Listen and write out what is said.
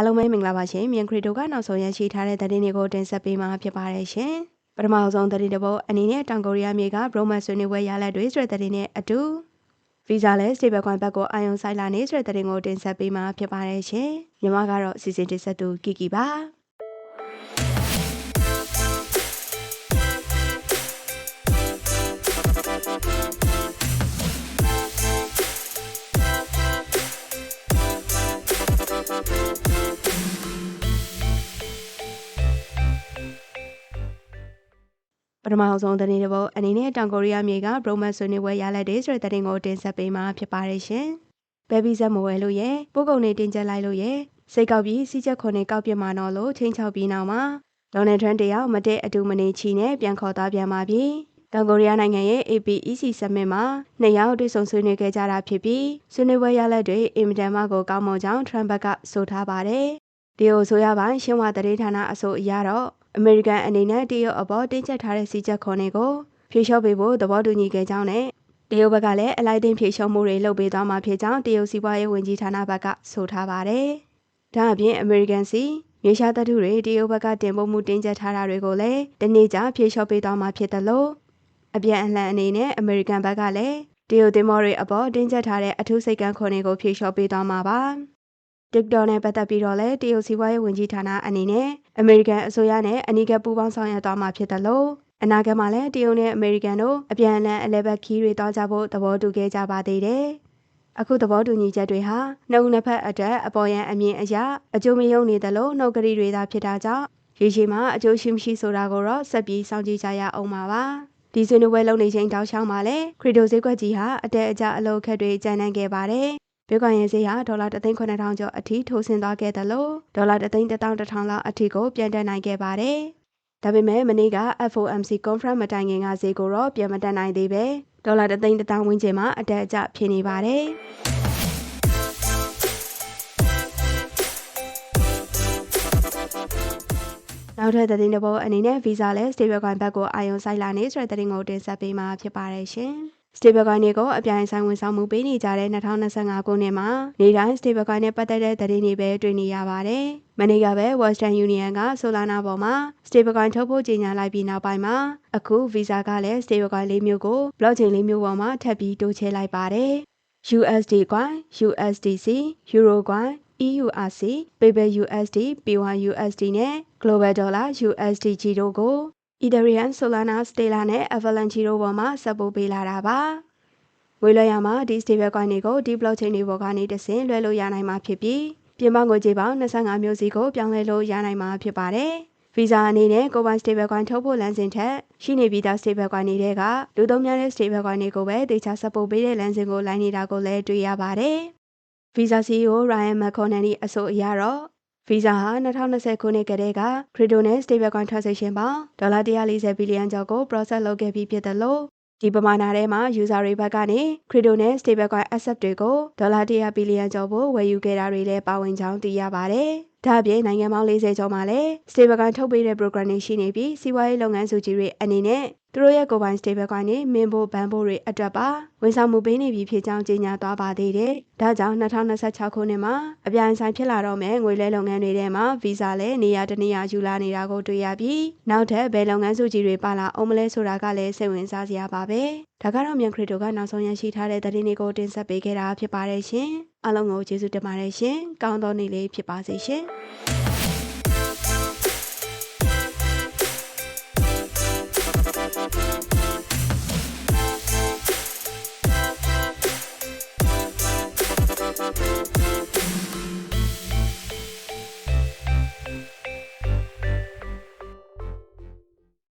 အားလုံးပဲမင်္ဂလာပါရှင်မြန်ခရီတိုကနောက်ဆုံးရရှိထားတဲ့သတင်းတွေကိုတင်ဆက်ပေးမှာဖြစ်ပါတယ်ရှင်ပထမဆုံးသတင်းတစ်ပုဒ်အနေနဲ့တောင်ကိုရီးယားမြေကဘရိုမတ်ဆွေးနွေးပွဲရလဒ်တွေဆိုတဲ့သတင်းနဲ့အတူဗီဇာလဲစတေဘယ်ကွန်ဘက်ကိုအာယုံဆိုင်လာနေဆိုတဲ့သတင်းကိုတင်ဆက်ပေးမှာဖြစ်ပါတယ်ရှင်မြန်မာကတော့စီစဉ်တင်ဆက်သူကီကီပါ ပထမဆုံးသတင်းတစ်ပုဒ်အနေနဲ့တောင်ကိုရီးယားမြေကဘရိုမတ်ဆွေးနွေးပွဲရလဒ်တွေဆိုတဲ့သတင်းကိုတင်ဆက်ပေးမှာဖြစ်ပါတယ်ရှင်ဘယ်ဗီဇက်မဝဲလို့ရဲ့ပို့ကုန်နေတင်ကြလိုက်လို့ရဲ့စိတ်ကောက်ပြီးစီချက်ခွန်နေကောက်ပြစ်မှာတော့လို့ချင်းချောက်ပြီးနောက်မှာဒေါ်နယ်ထရန့်တယောက်မတဲ့အတူမနေချီနဲ့ပြန်ခေါ်သွားပြန်ပါပြီတောင်ကိုရီးယားနိုင်ငံရဲ့ APEC Summit မှာနှစ်ယောက်တွေ့ဆုံဆွေးနွေးခဲ့ကြတာဖြစ်ပြီးဆွေးနွေးပွဲရလဒ်တွေအင်မတန်မှကိုကောင်းမွန်ကြောင်းထရန့်ဘက်ကဆိုထားပါတယ်။ဒီအိုဆိုရပိုင်းရှင်းဝသတင်းဌာနအဆိုအရတော့ အမေရိကန်အနေနဲ့တရုတ်အပေါ်တင်းကျပ်ထားတဲ့စီချက်ခွန်တွေကိုဖြေလျှော့ပေးဖို့သဘောတူညီခဲ့ကြောင်းနဲ့တရုတ်ဘက်ကလည်းအလိုက်တင်ဖြေလျှော့မှုတွေလုပ်ပေးသွားမှာဖြစ်ကြောင်းတရုတ်စီးပွားရေးဝန်ကြီးဌာနဘက်ကဆိုထားပါတယ်။ဒါအပြင်အမေရိကန်စီမြေရှားသတ္တုတွေတရုတ်ဘက်ကတင်ပို့မှုတင်းကျပ်ထားတာတွေကိုလည်းတနေ့ကြာဖြေလျှော့ပေးသွားမှာဖြစ်တယ်လို့အပြန်အလှန်အနေနဲ့အမေရိကန်ဘက်ကလည်းတရုတ်တင်မောတွေအပေါ်တင်းကျပ်ထားတဲ့အထူးစိတ်ကန်းခွန်တွေကိုဖြေလျှော့ပေးသွားမှာပါ TikTok နဲ့ပတ်သက်ပြီးတော့လည်းတရုတ်စီးပွားရေးဝန်ကြီးဌာနအနေနဲ့အမေရိကန်အစိုးရနဲ့အနီးကပ်ပူးပေါင်းဆောင်ရွက်သွားမှာဖြစ်တယ်လို့အနာဂတ်မှာလည်းတရုတ်နဲ့အမေရိကန်တို့အပြန်အလှန်အလဲဘက်ခီးတွေတောင်းကြဖို့သဘောတူခဲ့ကြပါသေးတယ်။အခုသဘောတူညီချက်တွေဟာနှုတ်နှစ်ဖက်အတွက်အပေါ်ယံအမြင်အရာအကျိုးမယုံနေသလိုနှုတ်ကလေးတွေသာဖြစ်တာကြောင့်ရေရှည်မှာအကျိုးရှိမရှိဆိုတာကိုတော့ဆက်ပြီးစောင့်ကြည့်ကြရအောင်ပါပါ။ဒီဆွေးနွေးပွဲလုပ်နေချိန်တောက်ချောင်းမှာလည်းခရီတိုဈေးကွက်ကြီးဟာအတဲအကျအလုတ်ခက်တွေကျန်နိုင်ခဲ့ပါတယ်။ ဘီကွန်ရင်ဈေးဟာဒေါ်လာ3,900ကျော်အထိထိုးဆင်းသွားခဲ့တယ်လို့ဒေါ်လာ3,100,000လောက်အထိကိုပြန်တက်နိုင်ခဲ့ပါတယ်။ဒါပေမဲ့မနေ့က FOMC conference မတိုင်ခင်ကဈေးကိုတော့ပြန်မတက်နိုင်သေးပဲဒေါ်လာ3,100,000ဝန်းကျင်မှာအတက်အကျဖြစ်နေပါတယ်။နောက်ထပ်သတင်းတစ်ပုဒ်အနေနဲ့ Visa လဲ Stablecoin ဘက်ကိုအာရုံစိုက်လာနေဆိုတဲ့သတင်းကိုတင်ဆက်ပေးမှာဖြစ်ပါတယ်ရှင်။ Stablecoin တွေကိုအပြိုင်ဆိုင်ဝန်ဆောင်မှုပေးနေကြတဲ့2025ခုနှစ်မှာနေတိုင်း Stablecoin နဲ့ပတ်သက်တဲ့သတင်းတွေပဲတွေ့နေရပါတယ်။မနေ့ကပဲ Western Union က Solana ပေါ်မှာ Stablecoin ထုတ်ဖို့ကြေညာလိုက်ပြီးနောက်ပိုင်းမှာအခု Visa ကလည်း Stablecoin လေးမျိုးကို Blockchain လေးမျိုးပေါ်မှာထပ်ပြီးတိုးချဲ့လိုက်ပါတယ်။ USD coin, USDC, Euro coin, EURC, Paper USD, P1 USD နဲ့ Global Dollar USDG တို့ကို Ethereum, Solana, Stellar နဲ့ Avalanche တို့ပေါ်မှာဆက်ပို့ပေးလာတာပါ။ငွေလွှဲရမှာဒီ stable coin တွေကိုဒီ blockchain တွေပေါ်ကနေတဆင့်လွှဲလို့ရနိုင်မှာဖြစ်ပြီးပြင်ပငွေကြေးပေါင်း25မျိုးစီကိုပြောင်းလဲလို့ရနိုင်မှာဖြစ်ပါတယ်။ Visa အနေနဲ့ကိုပိုင် stable coin ထုတ်ဖို့လမ်းစဉ်ထက်ရှိနေပြီးသား stable coin တွေကလူသုံးများတဲ့ stable coin တွေကိုပဲတေချာဆက်ပို့ပေးတဲ့လမ်းစဉ်ကိုလိုင်းနေတာကိုလည်းတွေ့ရပါတယ်။ Visa CEO Ryan McConnell အဆိုအရတော့ Visa ဟာ2020ခုနှစ်ကတည်းက Crypto နဲ့ Stablecoin transaction ပေါင်းဒေါ်လာ140ဘီလီယံကျော်ကို process လုပ်ခဲ့ပြီးဖြစ်တယ်လို့ဒီပမာဏထဲမှာ user တွေဘက်ကနေ Crypto နဲ့ Stablecoin asset တွေကိုဒေါ်လာ100ဘီလီယံကျော်ဖို့ဝယ်ယူခဲ့တာတွေလည်းပါဝင်ကြောင်းသိရပါတယ်။ ဒါ့အပြင်နိုင်ငံပေါင်း40ကျော်မှာလည်း Stablecoin ထုတ်ပေးတဲ့ program တွေရှိနေပြီးစီးပွားရေးလုပ်ငန်းစုကြီးတွေအနေနဲ့သူတို့ရဲ့ကိုယ်ပိုင် stablecoin တွေမင်းဖို့ဘဏ်ဖို့တွေအတွက်ပါဝန်ဆောင်မှုပေးနေပြီဖြစ်ကြောင်းကြေညာသွားပါသေးတယ်။ဒါကြောင့်2026ခုနှစ်မှာအပြိုင်ဆိုင်ဖြစ်လာတော့မယ်ငွေလဲလုပ်ငန်းတွေထဲမှာ Visa လည်းနေရာတနေရာယူလာနေတာကိုတွေ့ရပြီးနောက်ထပ်ဘယ်လုပ်ငန်းစုကြီးတွေပါလာအောင်မလဲဆိုတာကလည်းစိတ်ဝင်စားစရာပါပဲ။ဒါကတော့မြန်ခရစ်တိုကနောက်ဆုံးရရှိထားတဲ့သတင်းတွေကိုတင်ဆက်ပေးခဲ့တာဖြစ်ပါတယ်ရှင်။ အားလုံးကိုကျေးဇူးတင်ပါတယ်ရှင်။ကောင်းသောနေ့လေးဖြစ်ပါစေရှင်။